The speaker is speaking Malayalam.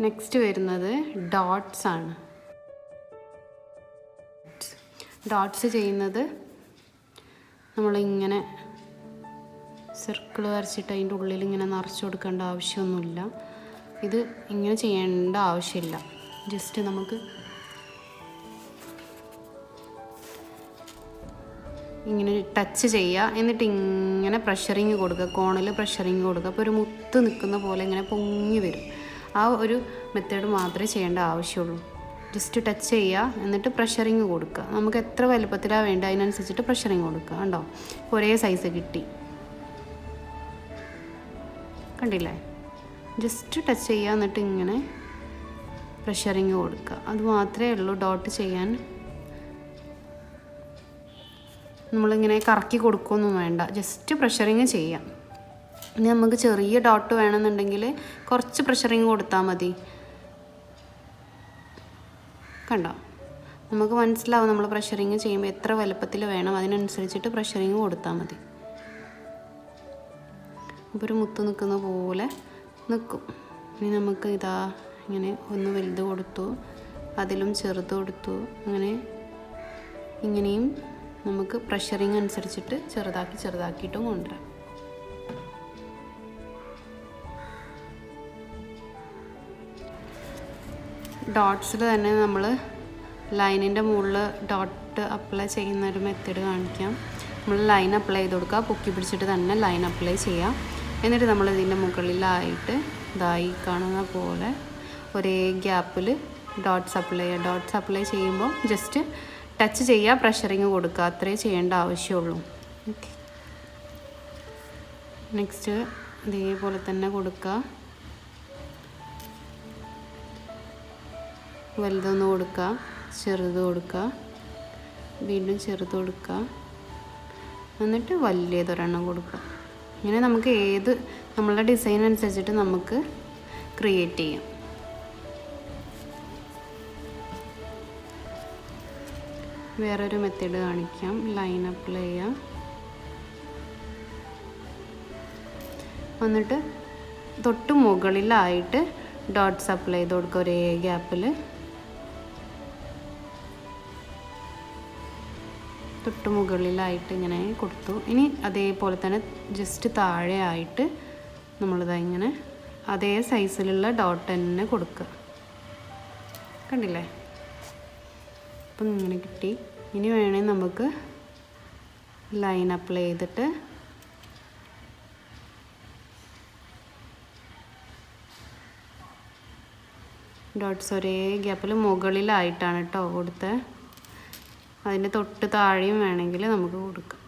നെക്സ്റ്റ് വരുന്നത് ഡോട്ട്സ് ആണ്. ഡോട്ട്സ് ചെയ്യുന്നത് നമ്മളിങ്ങനെ സർക്കിൾ വരച്ചിട്ട് അതിന്റെ ഉള്ളിൽ ഇങ്ങനെ നിറച്ചു കൊടുക്കേണ്ട ആവശ്യമൊന്നുമില്ല. ഇത് ഇങ്ങനെ ചെയ്യേണ്ട ആവശ്യമില്ല. ജസ്റ്റ് നമുക്ക് ഇങ്ങനെ ടച്ച് ചെയ്യുക. എന്നിട്ട് ഇങ്ങനെ പ്രഷറിങ് കൊടുക്കുക. കോണിൽ പ്രഷറിങ് കൊടുക്കുക. അപ്പോൾ ഒരു മുത്ത് നിൽക്കുന്ന പോലെ ഇങ്ങനെ പൊങ്ങി വരും. ആ ഒരു മെത്തേഡ് മാത്രമേ ചെയ്യേണ്ട ആവശ്യമുള്ളൂ. ജസ്റ്റ് ടച്ച് ചെയ്യുക എന്നിട്ട് പ്രഷറിങ് കൊടുക്കുക. നമുക്ക് എത്ര വലുപ്പത്തിലാണ് വേണ്ടത് അതിനനുസരിച്ചിട്ട് പ്രഷറിങ് കൊടുക്കുക കണ്ടോ? ഒരേ സൈസ് കിട്ടി. കണ്ടില്ലേ? ജസ്റ്റ് ടച്ച് ചെയ്യുക എന്നിട്ട് ഇങ്ങനെ പ്രഷറിങ് കൊടുക്കുക. അത് മാത്രമേ ഉള്ളൂ ഡോട്ട് ചെയ്യാൻ. നമ്മളിങ്ങനെ കറക്കി കൊടുക്കുകയൊന്നും വേണ്ട. ജസ്റ്റ് പ്രഷറിങ് ചെയ്യാം ഇനി നമുക്ക് ചെറിയ ഡോട്ട് വേണമെന്നുണ്ടെങ്കിൽ കുറച്ച് പ്രഷറിങ് കൊടുത്താൽ മതി. കണ്ടോ? നമുക്ക് മനസ്സിലാവും നമ്മൾ പ്രഷറിങ് ചെയ്യുമ്പോൾ എത്ര വലുപ്പത്തിൽ വേണം. അതിനനുസരിച്ചിട്ട് പ്രഷറിങ് കൊടുത്താൽ മതി. അപ്പോൾ ഒരു മുത്ത് നിൽക്കുന്ന പോലെ നിൽക്കും ഇനി നമുക്ക് ഇതാ ഇങ്ങനെ ഒന്ന് വലുത് കൊടുത്തു. അതിലും ചെറുത് കൊടുത്തു. അങ്ങനെ ഇങ്ങനെയും നമുക്ക് പ്രഷറിങ് അനുസരിച്ചിട്ട് ചെറുതാക്കി ചെറുതാക്കിയിട്ടും കൊണ്ടുവരാം. ഡോട്ട്സിൽ തന്നെ നമ്മൾ ലൈനിന്റെ മുകളിൽ ഡോട്ട് അപ്ലൈ ചെയ്യുന്ന ഒരു മെത്തേഡ് കാണിക്കാം. നമ്മൾ ലൈൻ അപ്ലൈ ചെയ്ത് കൊടുക്കുക. പൊക്കി പിടിച്ചിട്ട് തന്നെ ലൈൻ അപ്ലൈ ചെയ്യാം. എന്നിട്ട് നമ്മൾ ഇതിന്റെ മുകളിലായിട്ട് ഇതായി കാണുന്ന പോലെ ഒരേ ഗ്യാപ്പിൽ ഡോട്ട്സ് അപ്ലൈ ചെയ്യുക ഡോട്ട്സ് അപ്ലൈ ചെയ്യുമ്പോൾ ജസ്റ്റ് ടച്ച് ചെയ്യുക പ്രഷറിങ് കൊടുക്കുക അത്രേ ചെയ്യേണ്ട ആവശ്യമുള്ളൂ. നെക്സ്റ്റ് ഇതേപോലെ തന്നെ കൊടുക്കുക. വലുതൊന്ന് കൊടുക്കുക. ചെറുത് കൊടുക്കുക. വീണ്ടും ചെറുത് കൊടുക്കുക. എന്നിട്ട് വലിയതൊരെണ്ണം കൊടുക്കുക. ഇങ്ങനെ നമുക്ക് ഏത് നമ്മളുടെ ഡിസൈൻ അനുസരിച്ചിട്ട് നമുക്ക് ക്രിയേറ്റ് ചെയ്യാം. വേറൊരു മെത്തേഡ് കാണിക്കാം. ലൈൻ അപ്ലൈ ചെയ്യാം. എന്നിട്ട് തൊട്ട് മുകളിലായിട്ട് ഡോട്ട്സ് അപ്ലൈ ചെയ്ത് കൊടുക്കുക. ഒരേ ഗ്യാപ്പിൽ തൊട്ട് മുകളിലായിട്ട് ഇങ്ങനെ കൊടുത്തു. ഇനി അതേപോലെ തന്നെ ജസ്റ്റ് താഴെ ആയിട്ട് നമ്മളിതാ ഇങ്ങനെ അതേ സൈസിലുള്ള ഡോട്ട് തന്നെ കൊടുക്കുക. കണ്ടില്ലേ? അപ്പം ഇങ്ങനെ കിട്ടി. ഇനി വേണമെങ്കിൽ നമുക്ക് ലൈൻ അപ്ലൈ ചെയ്തിട്ട് ഡോട്ട്സ് ഒരേ ഗ്യാപ്പിൽ മുകളിലായിട്ടാണ് കേട്ടോ കൊടുത്തത് അതിന്റെ തൊട്ട് താഴെയും വേണമെങ്കിൽ നമുക്ക് കൊടുക്കാം.